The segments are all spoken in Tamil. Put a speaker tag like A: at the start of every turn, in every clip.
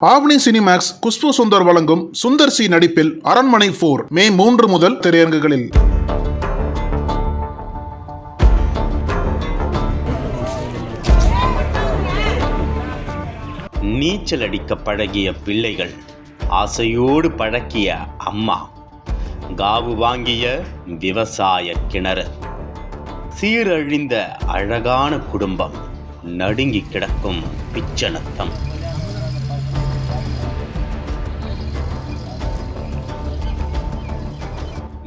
A: ஆவணி சினிமேக்ஸ் குஷ்பு சுந்தர் வழங்கும் சுந்தர் சி நடிப்பில் அரண்மனை போர் மே மூன்று முதல் திரையரங்குகளில்.
B: நீச்சல் அடிக்க பழகிய பிள்ளைகள் ஆசையோடு பழக்கிய அம்மா காவு வாங்கிய விவசாய கிணறு சீரழிந்த அழகான குடும்பம் நடுங்கி கிடக்கும் பிச்சனத்தம்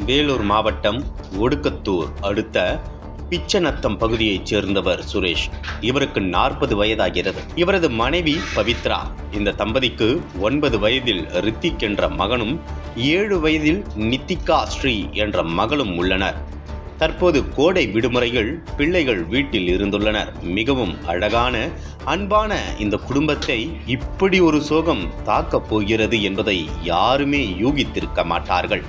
B: வேலூர் மாவட்டம் ஒடுக்கத்தூர் அடுத்த பிச்சநத்தம் பகுதியைச் சேர்ந்தவர் சுரேஷ். இவருக்கு நாற்பது வயதாகிறது. இவரது மனைவி பவித்ரா. இந்த தம்பதிக்கு ஒன்பது வயதில் ரித்திக் என்ற மகனும் ஏழு வயதில் நித்திகா ஸ்ரீ என்ற மகளும் உள்ளனர். தற்போது கோடை விடுமுறைகள் பிள்ளைகள் வீட்டில் இருந்துள்ளனர். மிகவும் அழகான அன்பான இந்த குடும்பத்தை இப்படி ஒரு சோகம் தாக்கப் போகிறது என்பதை யாருமே யூகித்திருக்க மாட்டார்கள்.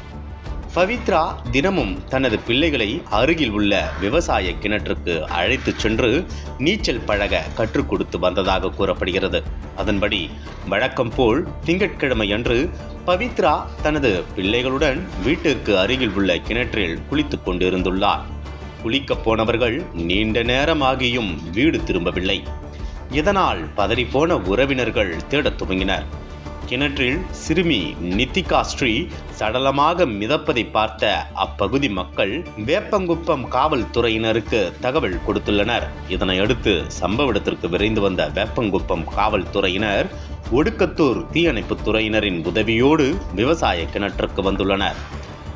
B: பவித்ரா தினமும் தனது பிள்ளைகளை அருகில் உள்ள விவசாய கிணற்றுக்கு அழைத்துச் சென்று நீச்சல் பழக கற்றுக் கொடுத்து வந்ததாக கூறப்படுகிறது. அதன்படி வழக்கம் போல் திங்கட்கிழமை அன்று பவித்ரா தனது பிள்ளைகளுடன் வீட்டிற்கு அருகில் உள்ள கிணற்றில் குளித்துக் கொண்டிருந்துள்ளார். குளிக்கப் போனவர்கள் நீண்ட நேரமாகியும் வீடு திரும்பவில்லை. இதனால் பதறிப்போன உறவினர்கள் தேடத் துவங்கினர். கிணற்றில் சிறுமி நித்திகா ஸ்ரீ சடலமாக மிதப்பதை பார்த்த அப்பகுதி மக்கள் வேப்பங்குப்பம் காவல்துறையினருக்கு தகவல் கொடுத்துள்ளனர். இதனையடுத்து சம்பவ இடத்திற்கு விரைந்து வந்த வேப்பங்குப்பம் காவல்துறையினர் ஒடுக்கத்தூர் தீயணைப்புத் துறையினரின் உதவியோடு விவசாய கிணற்றுக்கு வந்துள்ளனர்.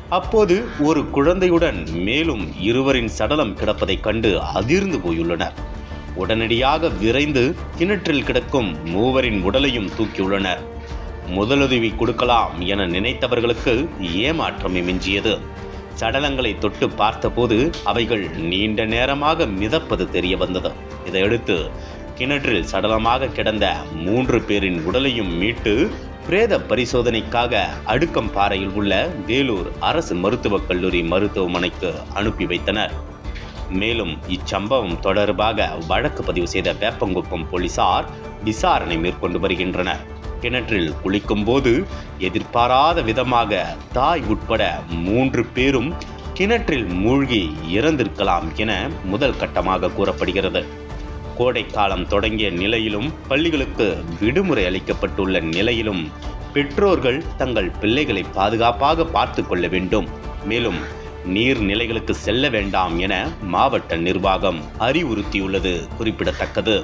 B: அப்போது ஒரு குழந்தையுடன் மேலும் இருவரின் சடலம் கிடப்பதைக் கண்டு அதிர்ந்து போயுள்ளனர். உடனடியாக விரைந்து கிணற்றில் கிடக்கும் மூவரின் உடலையும் தூக்கியுள்ளனர். முதலுதவி கொடுக்கலாம் என நினைத்தவர்களுக்கு ஏமாற்றமே மிஞ்சியது. சடலங்களை தொட்டு பார்த்தபோது அவைகள் நீண்ட நேரமாக மிதப்பது தெரிய வந்தது. இதையடுத்து கிணற்றில் சடலமாக கிடந்த மூன்று பேரின் உடலையும் மீட்டு பிரேத பரிசோதனைக்காக அடுக்கம் பாறையில் உள்ள வேலூர் அரசு மருத்துவக் கல்லூரி மருத்துவமனைக்கு அனுப்பி வைத்தனர். மேலும் இச்சம்பவம் தொடர்பாக வழக்கு பதிவு செய்த வேப்பங்குப்பம் போலீசார் விசாரணை மேற்கொண்டு வருகின்றனர். கிணற்றில் குளிக்கும்போது எதிர்பாராத விதமாக தாய் உட்பட மூன்று பேரும் கிணற்றில் மூழ்கி இறந்திருக்கலாம் என முதல் கட்டமாக கூறப்படுகிறது. கோடைக்காலம் தொடங்கிய நிலையிலும் பள்ளிகளுக்கு விடுமுறை அளிக்கப்பட்டுள்ள நிலையிலும் பெற்றோர்கள் தங்கள் பிள்ளைகளை பாதுகாப்பாக பார்த்து கொள்ள வேண்டும். மேலும் நீர்நிலைகளுக்கு செல்ல வேண்டாம் என மாவட்ட நிர்வாகம் அறிவுறுத்தியுள்ளது குறிப்பிடத்தக்கது.